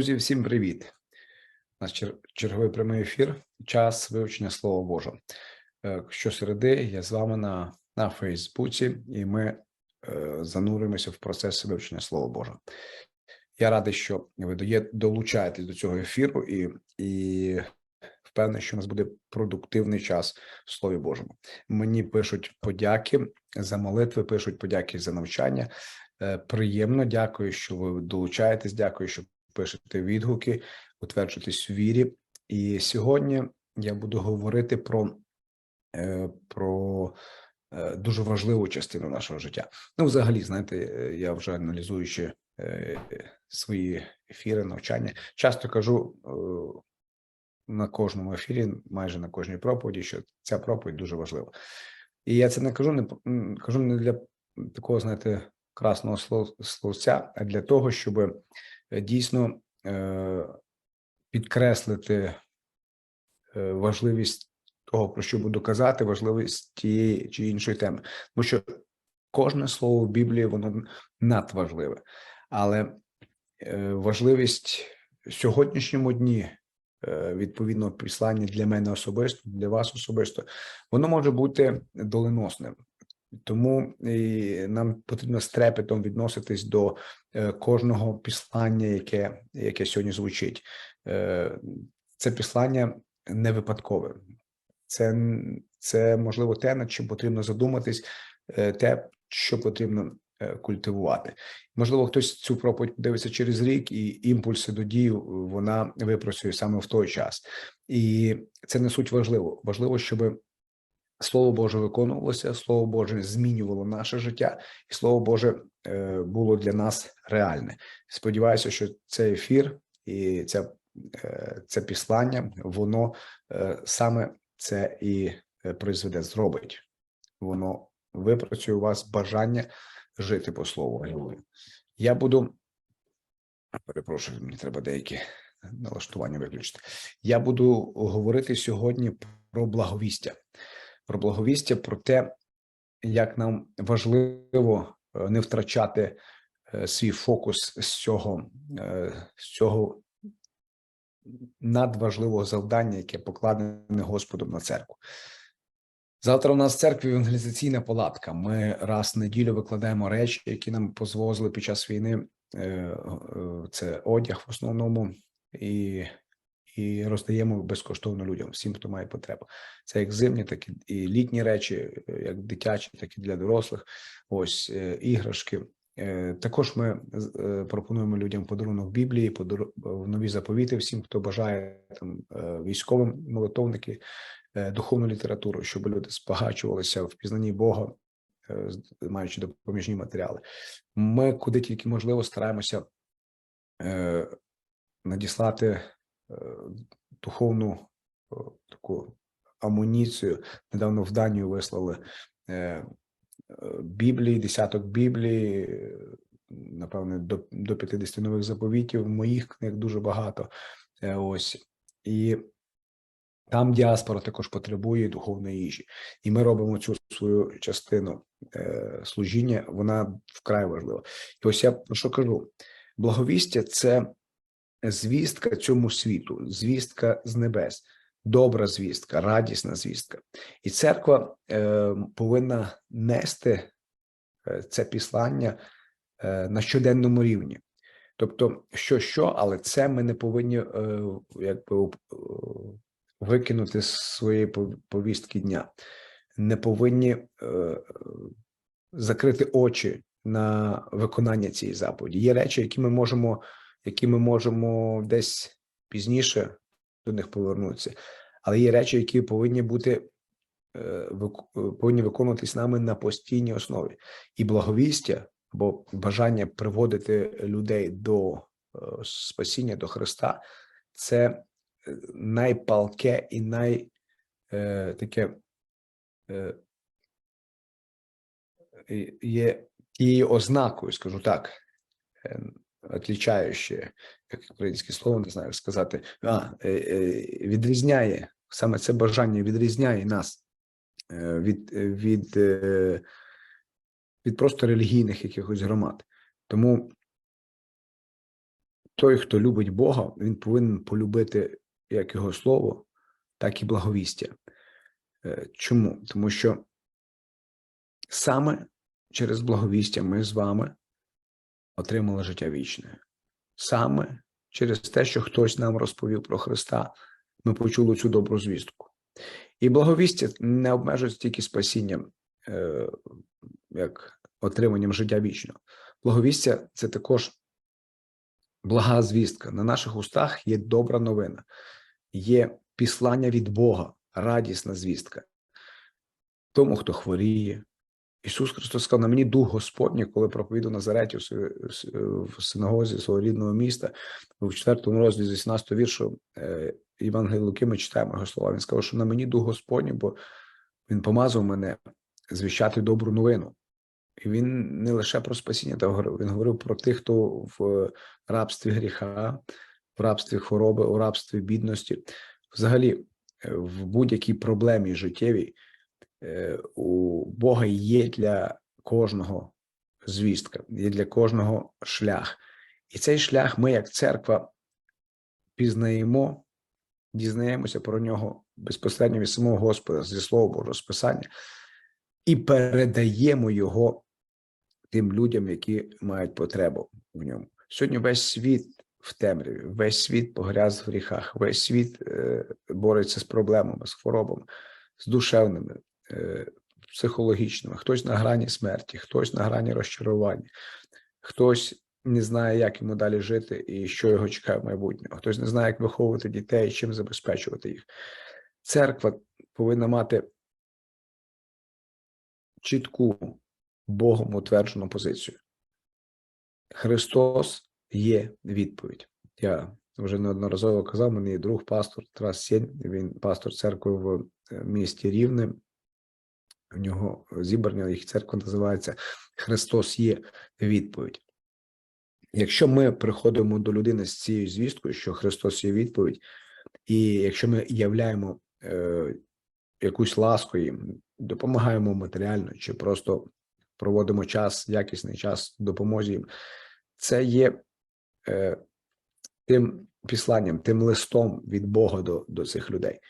Друзі, всім привіт! У нас черговий прямий ефір. Час вивчення Слова Божого. Е, Щосереди я з вами на, на Фейсбуці, і ми е, зануримося в процес вивчення Слова Божого. Я радий, що ви доє- долучаєтесь до цього ефіру, і, і впевнений, що у нас буде продуктивний час в Слові Божому. Мені пишуть подяки за молитви, пишуть подяки за навчання. Е, Приємно, дякую, що ви долучаєтесь. Дякую, що пишете відгуки, утверджуєтесь у вірі. І сьогодні я буду говорити про, е, про е, дуже важливу частину нашого життя. Ну, взагалі, знаєте, я вже аналізуючи е, свої ефіри, навчання, часто кажу на кожному ефірі, майже на кожній проповіді, що ця проповідь дуже важлива. І я це не кажу, не кажу не для такого, знаєте, красного словця, а для того, щоб дійсно е, підкреслити е, важливість того, про що буду казати, важливість тієї чи іншої теми. Тому що кожне слово в Біблії воно надважливе, але е, важливість в сьогоднішньому дні, е, відповідно, післання для мене особисто, для вас особисто, воно може бути доленосним. Тому і нам потрібно з трепетом відноситись до е, кожного післання, яке, яке сьогодні звучить. Е, Це післання не випадкове. Це, це можливо те, над чим потрібно задуматись, е, те, що потрібно е, культивувати. Можливо, хтось цю проповідь подивиться через рік, і імпульси до дій вона випрацює саме в той час. І це не суть важливо. Важливо, щоб Слово Боже виконувалося, Слово Боже змінювало наше життя, і Слово Боже е, було для нас реальне. Сподіваюся, що цей ефір і ця, е, це післання, воно е, саме це і призведе, зробить. Воно випрацює у вас бажання жити по слову. Я буду перепрошую, мені треба деякі налаштування виключити. Я буду говорити сьогодні про благовістя про благовістя, про те, як нам важливо е, не втрачати е, свій фокус з цього, е, з цього надважливого завдання, яке покладене Господом на церкву. Завтра у нас в церкві евангелізаційна палатка. Ми раз в неділю викладаємо речі, які нам дозволили під час війни. Це одяг в основному, і, і роздаємо безкоштовно людям, всім, хто має потребу. Це як зимні, так і- літні речі, е, як дитячі, так і для дорослих. Ось е, іграшки. Е, Також ми пропонуємо людям подарунок Біблії, в нові заповіти всім, хто бажає там військовим молитовники, духовну літературу, щоб люди збагачувалися в пізнанні Бога, маючи допоміжні матеріали. Ми куди тільки можливо стараємося надіслати духовну е, таку амуніцію. Недавно в Данію вислали е, е, Біблії, десяток Біблії, е, напевне, до, до 50 нових заповітів. Моїх книг дуже багато. Е, Ось і там діаспора також потребує духовної їжі, і ми робимо цю свою частину е, служіння. Вона вкрай важлива. І ось я про що кажу: благовістя це звістка цьому світу, звістка з небес, добра звістка, радісна звістка. І церква е, повинна нести е, це післання е, на щоденному рівні. Тобто, що що, але це ми не повинні е, якби е, викинути з своєї повістки дня, не повинні е, закрити очі на виконання цієї заповіді. Є речі, які ми можемо, які ми можемо десь пізніше до них повернутися, але є речі, які повинні бути е, е, повинні виконуватись нами на постійній основі. І благовістя або бажання приводити людей до е, спасіння до Христа це найпалке і най е, таке е, є тією ознакою, скажу так, е, як українське слово, не знаю, сказати, а, е, е, відрізняє саме це бажання відрізняє нас е, від, е, від, е, від просто релігійних якихось громад. Тому той, хто любить Бога, він повинен полюбити як його слово, так і благовістя. Чому? Тому що саме через благовістя ми з вами отримали життя вічне. Саме через те, що хтось нам розповів про Христа, ми почули цю добру звістку. І благовістя не обмежується тільки спасінням, е, як отриманням життя вічного. Благовістя це також блага звістка. На наших устах є добра новина, є післання від Бога, радісна звістка. Тому, хто хворіє. Ісус Христос сказав, на мені дух Господній, коли проповідав Назареті в в синагозі свого рідного міста, в 4 розділі з 18 віршу е, Євангелія Луки ми читаємо його слова. Він сказав, що на мені дух Господній, бо він помазав мене звіщати добру новину. І він не лише про спасіння та говорив, він говорив про тих, хто в рабстві гріха, в рабстві хвороби, у рабстві бідності. Взагалі, е, в будь-якій проблемі життєвій е, у Бога є для кожного звістка, є для кожного шлях. І цей шлях ми, як церква, пізнаємо, дізнаємося про нього безпосередньо від самого Господа зі Слова Божого Списання і передаємо його тим людям, які мають потребу в ньому. Сьогодні весь світ в темряві, весь світ погряз в гріхах, весь світ е, бореться з проблемами, з хворобами, з душевними, е, психологічними. Хтось на грані смерті, хтось на грані розчарування, хтось не знає, як йому далі жити і що його чекає в майбутньому. Хтось не знає, як виховувати дітей, чим забезпечувати їх. Церква повинна мати чітку Богом утверджену позицію. Христос є відповідь. Я вже неодноразово казав, мене є друг пастор Тарас Сєнь, він пастор церкви в е, місті Рівне. У нього зібрання, їх церква називається Христос є відповідь. Якщо ми приходимо до людини з цією звісткою, що Христос є відповідь, і якщо ми являємо е, якусь ласку їм, допомагаємо матеріально чи просто проводимо час, якісний час в допомозі їм, це є е, тим післанням, тим листом від Бога до, до цих людей.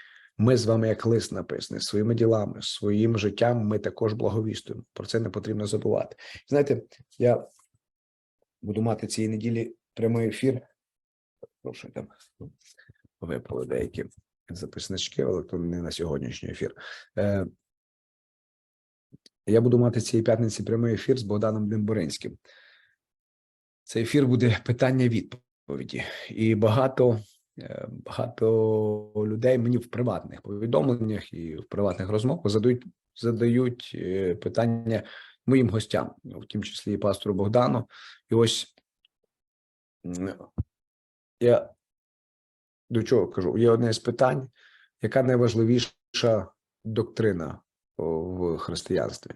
Ми з вами, як лист написаний, своїми ділами, своїм життям, ми також благовістуємо. Про це не потрібно забувати. Знаєте, я буду мати цієї неділі прямий ефір. Прошу там випали деякі записнички, але то не на сьогоднішній ефір. Е, я буду мати цієї п'ятниці прямий ефір з Богданом Демборинським. Цей ефір буде питання-відповіді. І багато, багато людей мені в приватних повідомленнях і в приватних розмовах задають, задають е, питання моїм гостям, в тому числі і пастору Богдану. І ось я до чого кажу? Є одне з питань, яка найважливіша доктрина в християнстві.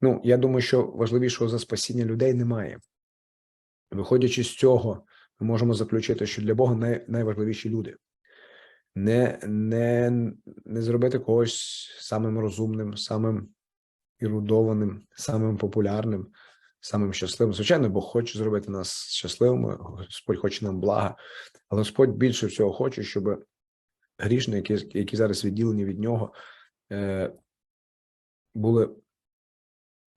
Ну, я думаю, що важливішого за спасіння людей немає. Виходячи з цього, ми можемо заключити, що для Бога най, найважливіші люди. Не, не, не зробити когось самим розумним, самим ірудованим, самим популярним, самим щасливим. Звичайно, Бог хоче зробити нас щасливими, Господь хоче нам блага, але Господь більше всього хоче, щоб грішники, які, зараз відділені від нього, е, були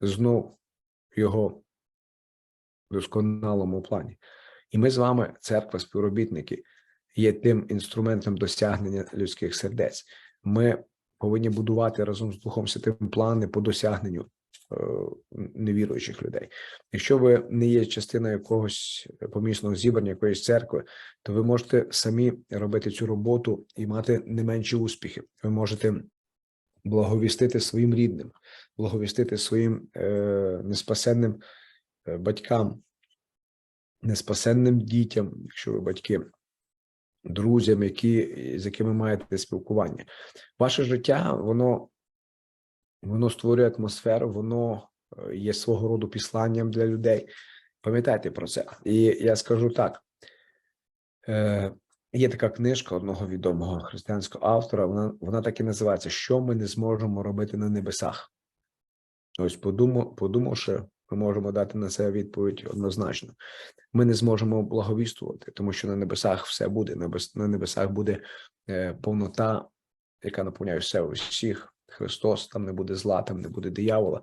знов в його досконалому плані. І ми з вами, церква, співробітники, є тим інструментом досягнення людських сердець. Ми повинні будувати разом з Духом Святим плани по досягненню е, невіруючих людей. Якщо ви не є частиною якогось помісного зібрання, якоїсь церкви, то ви можете самі робити цю роботу і мати не менші успіхи. Ви можете благовістити своїм рідним, благовістити своїм е, неспасенним е, батькам, неспасенним дітям, якщо ви батьки, друзям, які, з якими маєте спілкування. Ваше життя, воно, воно створює атмосферу, воно е, є свого роду післанням для людей. Пам'ятайте про це. І я скажу так: е, є така книжка одного відомого християнського автора. Вона, вона так і називається Що ми не зможемо робити на небесах. Ось, подумав, подумавши Ми можемо дати на це відповідь однозначно. Ми не зможемо благовістувати, тому що на небесах все буде. На небесах буде е, повнота, яка наповняє все усіх. Христос, там не буде зла, там не буде диявола.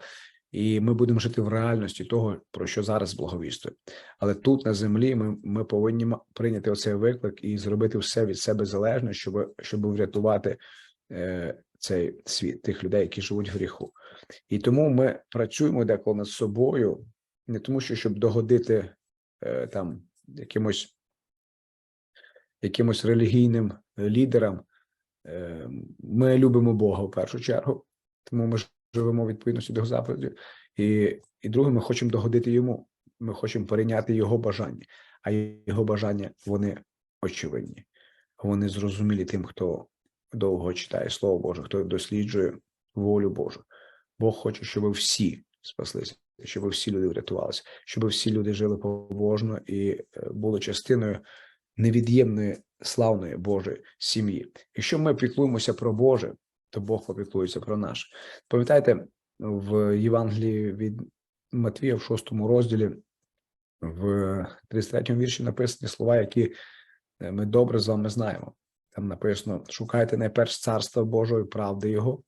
І ми будемо жити в реальності того, про що зараз благовістує. Але тут на землі ми, ми повинні прийняти оцей виклик і зробити все від себе залежне, щоб, щоб врятувати е, цей світ, тих людей, які живуть в гріху. І тому ми працюємо деколи над собою, не тому, що щоб догодити е, там якимось, якимось релігійним лідерам. Е, Ми любимо Бога в першу чергу, тому ми живемо в відповідності до заповіді. І, і друге, ми хочемо догодити йому. Ми хочемо перейняти його бажання, а його бажання вони очевидні. Вони зрозумілі тим, хто довго читає Слово Боже, хто досліджує волю Божу. Бог хоче, щоб всі спаслися, щоб всі люди врятувалися, щоб всі люди жили побожно і е, були частиною невід'ємної славної Божої сім'ї. Якщо ми піклуємося про Боже, то Бог попіклується про наше. Пам'ятаєте, в Євангелії від Матвія, в шостому розділі, в 33-му вірші написані слова, які е, ми добре з вами знаємо. Там написано: шукайте найперш царства Божої правди Його,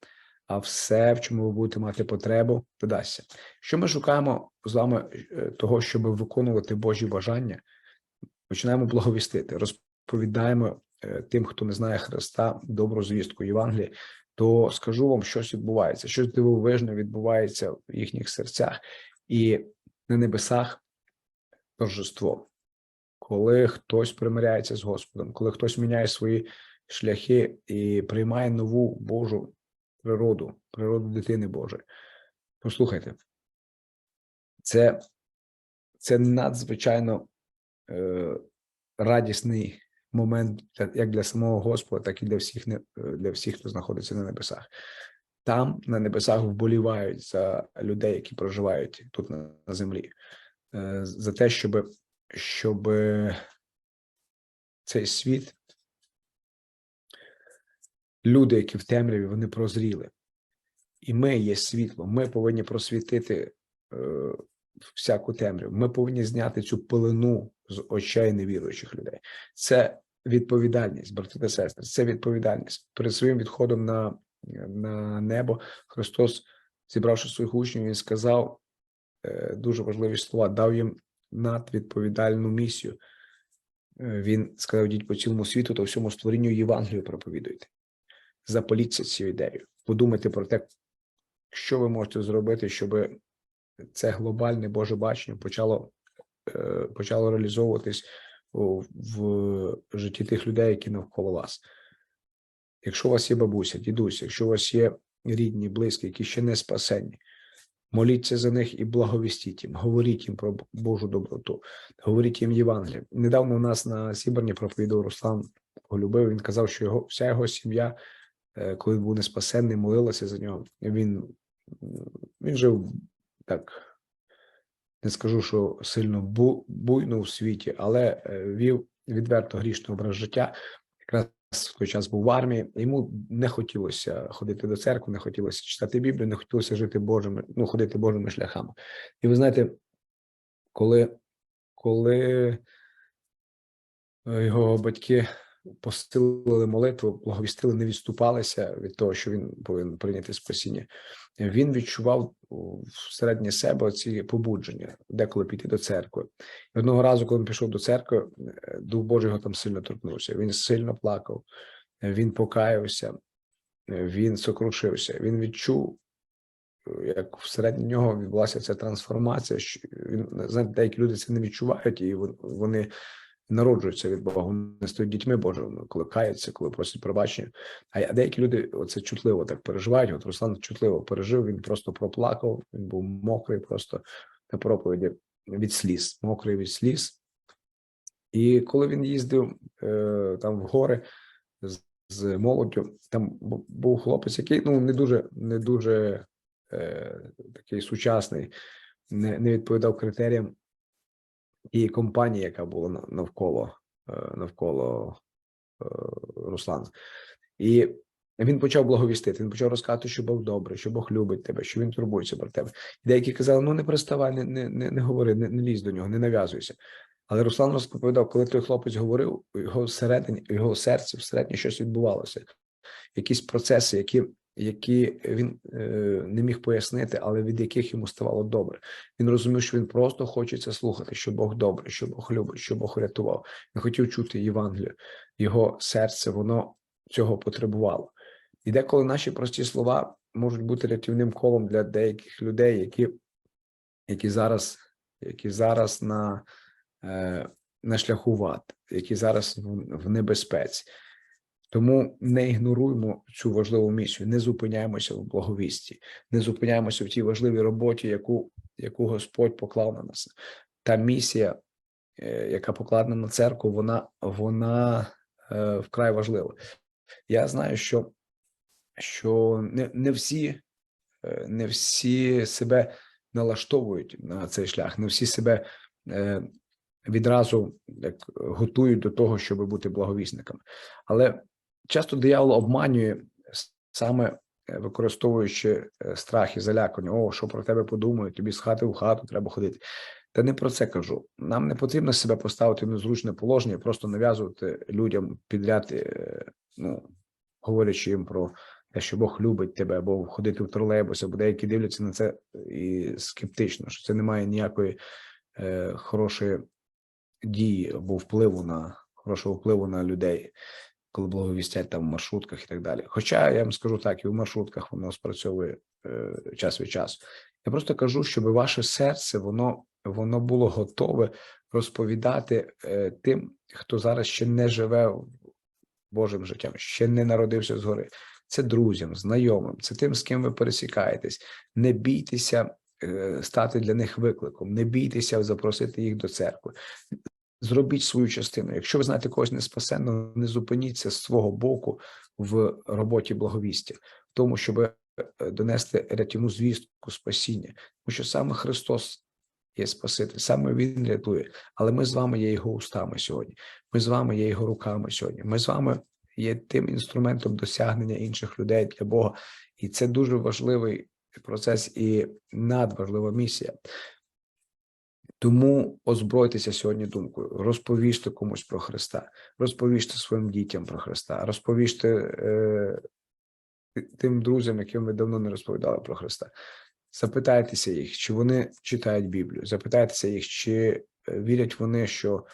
а все, в чому ви будете мати потребу, додасться. Що ми шукаємо з вами е, того, щоб виконувати Божі бажання, починаємо благовістити, розповідаємо е, тим, хто не знає Христа, добру звістку Євангелії, то скажу вам, щось відбувається, щось дивовижне відбувається в їхніх серцях, і на небесах торжество. Коли хтось примиряється з Господом, коли хтось міняє свої шляхи і приймає нову Божу природу, природу дитини Божої. Послухайте, це, це надзвичайно е, радісний момент як для самого Господа, так і для всіх, е, для всіх, хто знаходиться на небесах. Там на небесах вболівають за людей, які проживають тут на, на землі, е, за те, щоб, щоб цей світ, люди, які в темряві, вони прозріли. І ми є світло. Ми повинні просвітити е, всяку темряву. Ми повинні зняти цю пилину з очей невіруючих людей. Це відповідальність, брати та сестри. Це відповідальність. Перед своїм відходом на, на небо Христос, зібравши своїх учнів, він сказав е, дуже важливі слова, дав їм надвідповідальну місію. Е, Він сказав: йдіть по цілому світу та всьому створінню Євангелію проповідуйте. Запаліться цією ідеєю. Подумайте про те, що ви можете зробити, щоб це глобальне Боже бачення почало, е, почало реалізовуватись в житті тих людей, які навколо вас. Якщо у вас є бабуся, дідусь, якщо у вас є рідні, близькі, які ще не спасені, моліться за них і благовістіть їм, говоріть їм про Божу доброту, говоріть їм Євангеліє. Недавно у нас на Сіберні проповідав Руслан Голюбив. Він казав, що його вся його сім'я, е, коли був неспасенний, молилася за нього. Він, він жив так, не скажу, що сильно бу- буйно в світі, але е, вів відверто грішний образ життя. В той час був в армії. Йому не хотілося ходити до церкви, не хотілося читати Біблію, не хотілося жити Божими, ну, ходити Божими шляхами. І ви знаєте, коли, коли е, його батьки посилили молитву, благовістили, не відступалися від того, що він повинен прийняти спасіння. Він відчував всередині себе ці побудження, деколи піти до церкви. І одного разу, коли він пішов до церкви, е, Дух Божий його там сильно торкнувся. Він сильно плакав, е, він покаявся, е, він сокрушився. Він відчув, як всередині нього відбулася ця трансформація. що Він знаєте, деякі люди це не відчувають, і вони народжуються від Бога. Вони стають дітьми Божими, коли каються, коли просять пробачення. А деякі люди оце чутливо так переживають. От Руслан чутливо пережив, він просто проплакав, він був мокрий просто на проповіді від сліз, мокрий від сліз. І коли він їздив е, там в гори з, з молоддю, там був хлопець, який ну не дуже, не дуже е, такий сучасний, не, не відповідав критеріям і компанії, яка була навколо, е, навколо е, Руслана. І Він почав благовістити, він почав розказувати, що Бог добрий, що Бог любить тебе, що він турбується про тебе. І деякі казали: ну не приставай, не, не, не, не говори, не, не лізь до нього, не нав'язуйся. Але Руслан розповідав, коли той хлопець говорив, його всередині, його серці всередині щось відбувалося, якісь процеси, які, які він е, не міг пояснити, але від яких йому ставало добре. Він розумів, що він просто хоче це слухати, що Бог добрий, що Бог любить, що Бог рятував. Він хотів чути Євангелію. Його серце воно цього потребувало. І деколи наші прості слова можуть бути рятівним колом для деяких людей, які, які зараз, які зараз на, е, на шляху в які зараз в, в небезпеці. Тому не ігноруємо цю важливу місію, не зупиняємося в благовісті, не зупиняємося в тій важливій роботі, яку, яку Господь поклав на нас. Та місія, е, яка покладена на церкву, вона, вона е, вкрай важлива. Я знаю, що, що не, не всі, е, не всі себе налаштовують на цей шлях, не всі себе е, відразу як готують до того, щоб бути благовісниками. Але часто диявол обманює саме е, використовуючи е, страх і залякування. О, що про тебе подумають, тобі з хати в хату треба ходити. Та не про це кажу. Нам не потрібно себе поставити в незручне положення, просто нав'язувати людям підряд, е, ну говорячи їм про те, що Бог любить тебе, або ходити в тролейбус, або деякі дивляться на це і скептично, що це не має ніякої е, хорошої дії або впливу на хорошого впливу на людей, коли благовістять там в маршрутках і так далі. Хоча я вам скажу так, і в маршрутках воно спрацьовує е, час від часу. Я просто кажу, щоб ваше серце воно, воно було готове розповідати е, тим, хто зараз ще не живе Божим життям, ще не народився згори. Це друзям, знайомим, це тим, з ким ви пересікаєтесь. Не бійтеся е, стати для них викликом, не бійтеся запросити їх до церкви. Зробіть свою частину. Якщо ви знаєте когось не спасенного, не зупиніться з свого боку в роботі благовістя, в тому, щоб е, донести рятівну звістку спасіння, тому що саме Христос є Спаситель, саме Він рятує. Але ми з вами є його устами сьогодні. Ми з вами є його руками сьогодні. Ми з вами є тим інструментом досягнення інших людей для Бога, і це дуже важливий процес і надважлива місія. Тому озбройтеся сьогодні думкою, розповіжте комусь про Христа, розповіжте своїм дітям про Христа, розповіжте е, тим друзям, яким ви давно не розповідали про Христа. Запитайтеся їх, чи вони читають Біблію, запитайтеся їх, чи е, вірять вони, що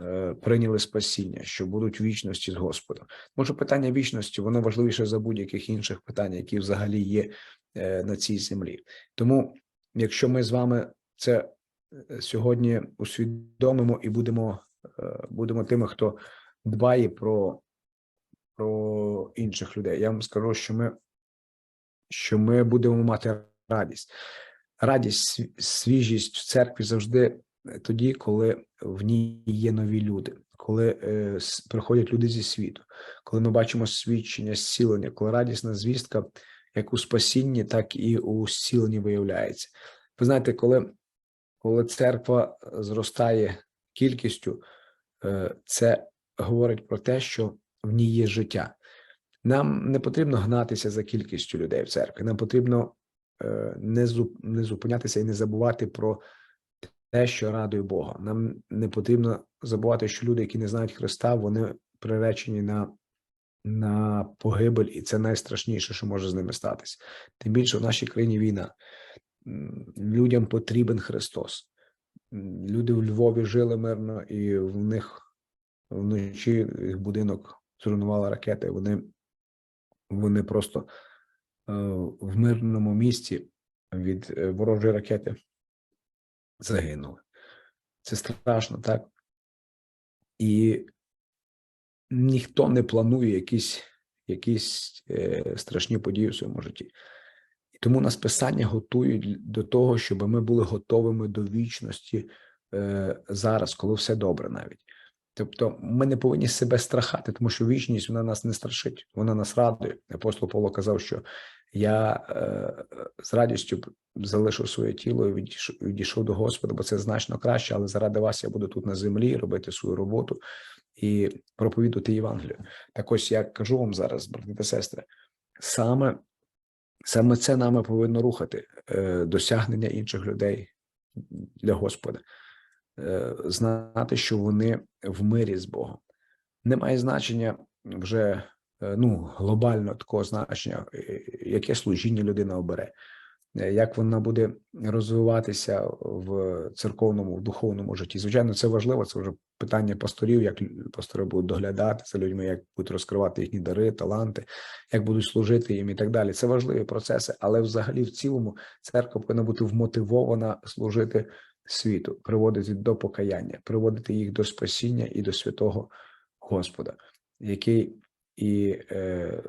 е, прийняли спасіння, що будуть вічності з Господом. Може, питання вічності воно важливіше за будь-яких інших питань, які взагалі є е, на цій землі. Тому, якщо ми з вами це сьогодні усвідомимо і будемо, е, будемо тими, хто дбає про, про інших людей, я вам скажу, що ми, що ми будемо мати радість. Радість, свіжість в церкві завжди тоді, коли в ній є нові люди, коли е, приходять люди зі світу, коли ми бачимо свідчення, зцілення, коли радісна звістка як у спасінні, так і у зціленні виявляється. Ви знаєте, коли, коли церква зростає кількістю, е, це говорить про те, що в ній є життя. Нам не потрібно гнатися за кількістю людей в церкві. Нам потрібно е, не зупинятися і не забувати про те, що радує Бога. Нам не потрібно забувати, що люди, які не знають Христа, вони приречені на, на погибель, і це найстрашніше, що може з ними статися. Тим більше в нашій країні війна. Людям потрібен Христос. Люди в Львові жили мирно, і в них вночі їх будинок зруйнувала ракета, і вони, вони просто е, в мирному місті від е, ворожої ракети загинули. Це страшно, так? І ніхто не планує якісь, якісь е, страшні події в своєму житті. Тому нас писання готують до того, щоб ми були готовими до вічності е, зараз, коли все добре навіть. Тобто ми не повинні себе страхати, тому що вічність вона нас не страшить, вона нас радує. Апостол Павло казав, що я е, з радістю залишив своє тіло і відійшов, відійшов до Господа, бо це значно краще, але заради вас я буду тут на землі робити свою роботу і проповідувати Євангелію. Так ось я кажу вам зараз, брати та сестри, саме, саме це нами повинно рухати е, досягнення інших людей для Господа, е, знати, що вони в мирі з Богом. Немає значення вже е, ну, глобально такого значення, яке служіння людина обере, як вона буде розвиватися в церковному, в духовному житті. Звичайно, це важливо. Це вже питання пасторів, як пастори будуть доглядати за людьми, як будуть розкривати їхні дари, таланти, як будуть служити їм і так далі. Це важливі процеси, але взагалі в цілому церква повинна бути вмотивована служити світу, приводити до покаяння, приводити їх до спасіння і до святого Господа, який і е,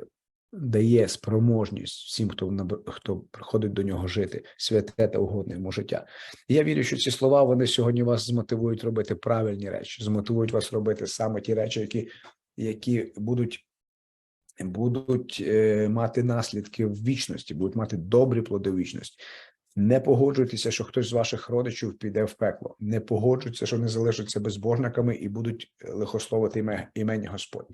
дає спроможність всім, хто хто приходить до нього жити, святе та угодне йому життя. Я вірю, що ці слова вони сьогодні вас змотивують робити правильні речі, змотивують вас робити саме ті речі, які, які будуть. Будуть е, мати наслідки в вічності, будуть мати добрі плоди вічності. Не погоджуйтеся, що хтось з ваших родичів піде в пекло. Не погоджуйтеся, що вони залишаться безбожниками і будуть е, лихословити іме, імені Господь.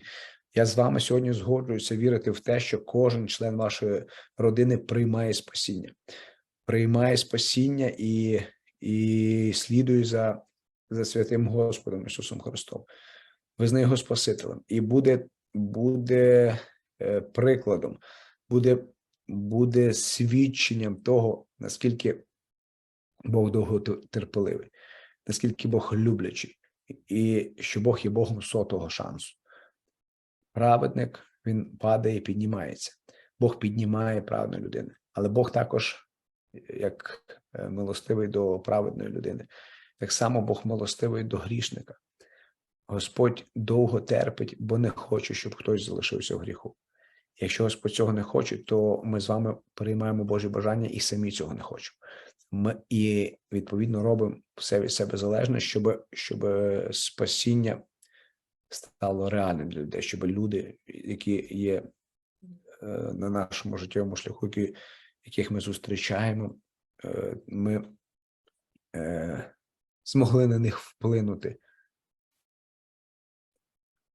Я з вами сьогодні згоджуюся вірити в те, що кожен член вашої родини приймає спасіння, приймає спасіння і, і слідує за, за святим Господом Ісусом Христом. Визнає його Спасителем і буде, буде е, прикладом, буде, буде свідченням того, наскільки Бог довготерпеливий, наскільки Бог люблячий, і що Бог є Богом сотого шансу. Праведник він падає і піднімається. Бог піднімає праведну людину, але Бог також, як е, милостивий до праведної людини, так само Бог милостивий до грішника. Господь довго терпить, бо не хоче, щоб хтось залишився в гріху. Якщо Господь цього не хоче, то ми з вами приймаємо Божі бажання і самі цього не хочемо. Ми і відповідно робимо все від себе залежне, щоб, щоб спасіння стало реальним для людей, щоб люди, які є е, на нашому життєвому шляху, які, яких ми зустрічаємо, е, ми е, змогли на них вплинути.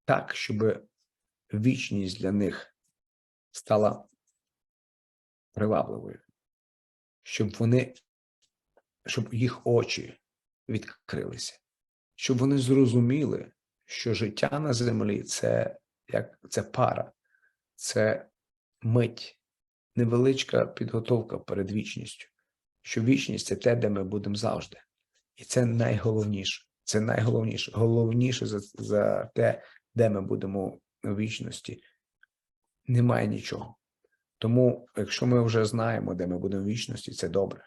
Так, щоб вічність для них стала привабливою, щоб вони, щоб їх очі відкрилися, щоб вони зрозуміли, що життя на землі це як це пара, це мить, невеличка підготовка перед вічністю. Що вічність це те, де ми будемо завжди. І це найголовніше. Це найголовніше. Головніше за, за те, де ми будемо у вічності, немає нічого. Тому, якщо ми вже знаємо, де ми будемо в вічності, це добре.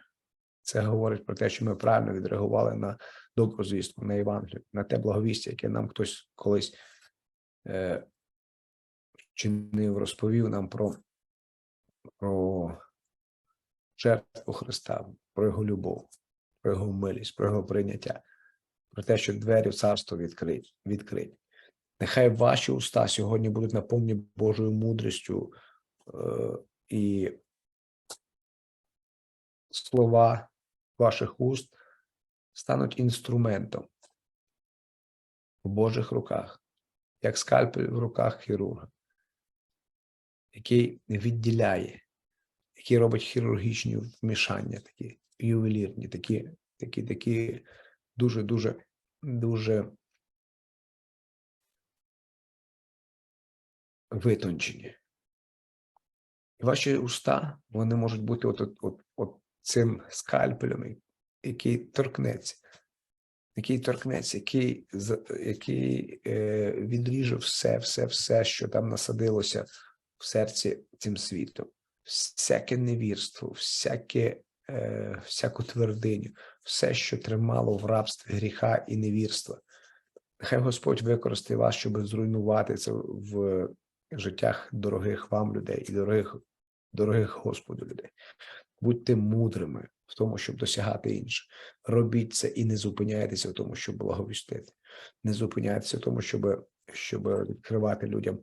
Це говорить про те, що ми правильно відреагували на добру звістку, на Євангелію, на те благовістя, яке нам хтось колись е, чинив, розповів нам про, про жертву Христа, про його любов, про його милість, про його прийняття, про те, що двері в царство відкриті. відкриті. Нехай ваші уста сьогодні будуть наповнені Божою мудрістю е, і слова ваших уст стануть інструментом в Божих руках, як скальпель в руках хірурга, який відділяє, який робить хірургічні вмішання, такі ювелірні, такі, такі, такі дуже, дуже, дуже витончені. І ваші уста, вони можуть бути от, от, от, цим скальпелем, який торкнеться, який торкнеться, який, який е, відріже все, все, все, що там насадилося в серці цим світом, всяке невірство, всяке, е, всяку твердиню, все, що тримало в рабстві гріха і невірства. Нехай Господь використає вас, щоб зруйнувати це в життях дорогих вам людей і дорогих, дорогих Господу людей. Будьте мудрими в тому, щоб досягати інше. Робіть це і не зупиняйтеся в тому, щоб благовістити. Не зупиняйтеся в тому, щоб, щоб відкривати людям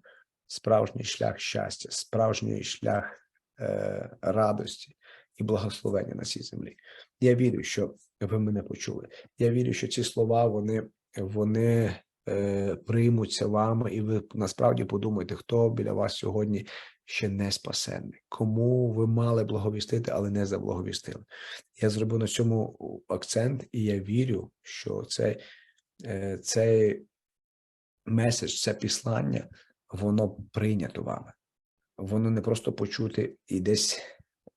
справжній шлях щастя, справжній шлях е, радості і благословення на цій землі. Я вірю, що ви мене почули. Я вірю, що ці слова вони, вони е, приймуться вами, і ви насправді подумаєте, хто біля вас сьогодні ще не спасенний, кому ви мали благовістити, але не заблаговістили. Я зробив на цьому акцент, і я вірю, що цей, е, цей меседж, це післання, воно прийнято вами. Воно не просто почути і десь,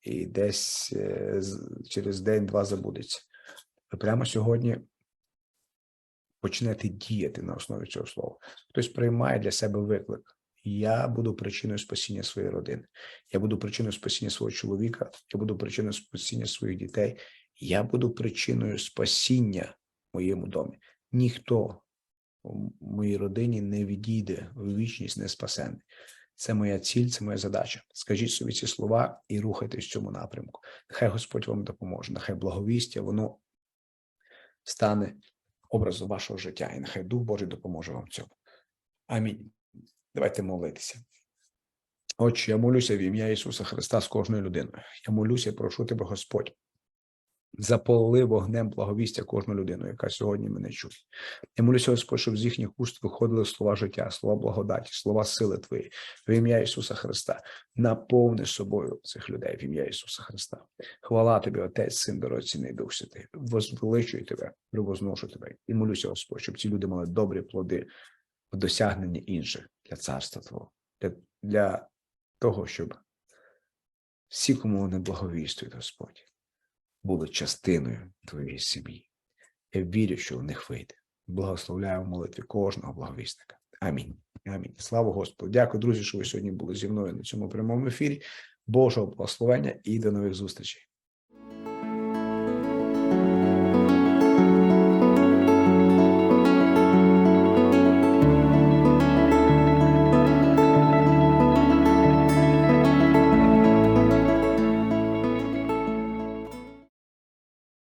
і десь е, через день-два забудеться. Ви прямо сьогодні почнете діяти на основі цього слова. Хтось приймає для себе виклик. Я буду причиною спасіння своєї родини. Я буду причиною спасіння свого чоловіка. Я буду причиною спасіння своїх дітей. Я буду причиною спасіння в моєму домі. Ніхто в моїй родині не відійде в вічність не спасений. Це моя ціль, це моя задача. Скажіть собі ці слова і рухайтесь в цьому напрямку. Нехай Господь вам допоможе. Нехай благовістя воно стане образом вашого життя, і нехай Дух Божий допоможе вам в цьому. Амінь. Давайте молитися. Отче, я молюся в ім'я Ісуса Христа з кожною людиною. Я молюся, прошу тебе, Господь, заполи вогнем благовістя кожну людину, яка сьогодні мене чує. Я молюся, Господь, щоб з їхніх уст виходили слова життя, слова благодаті, слова сили Твої, в ім'я Ісуса Христа. Наповни собою цих людей в ім'я Ісуса Христа. Хвала тобі, Отець, Син, дорогоцінний Дух Святий. Возвеличую тебе, превозношу тебе і молюся, Господь, щоб ці люди мали добрі плоди в досягненні інших для царства Твого, для, для того, щоб всі, кому вони благовістують, Господь, були частиною твоєї сім'ї. Я вірю, що в них вийде. Благословляю в молитві кожного благовісника. Амінь. Амінь. Слава Господу. Дякую, друзі, що ви сьогодні були зі мною на цьому прямому ефірі. Божого благословення і до нових зустрічей.